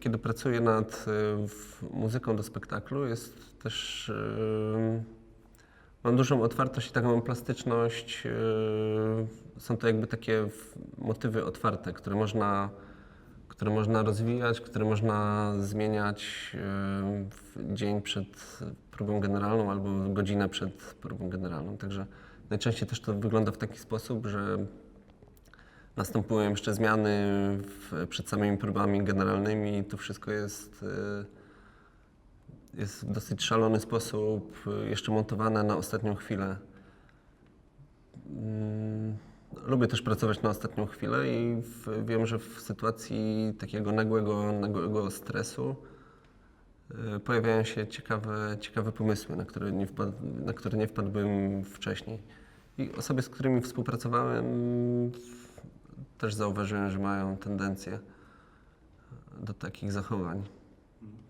kiedy pracuję nad y, muzyką do spektaklu, jest też. y, mam dużą otwartość i taką plastyczność. y, są to jakby takie motywy otwarte, które można, które można rozwijać, które można zmieniać dzień przed próbą generalną albo godzinę przed próbą generalną. Także najczęściej też to wygląda w taki sposób, że Następują jeszcze zmiany w, przed samymi próbami generalnymi. To wszystko jest, y, jest w dosyć szalony sposób y, jeszcze montowane na ostatnią chwilę. Mm, Lubię też pracować na ostatnią chwilę i w, wiem, że w sytuacji takiego nagłego, nagłego stresu y, pojawiają się ciekawe, ciekawe pomysły, na które, nie wpad, na które nie wpadłbym wcześniej. I osoby, z którymi współpracowałem, też zauważyłem, że mają tendencję do takich zachowań.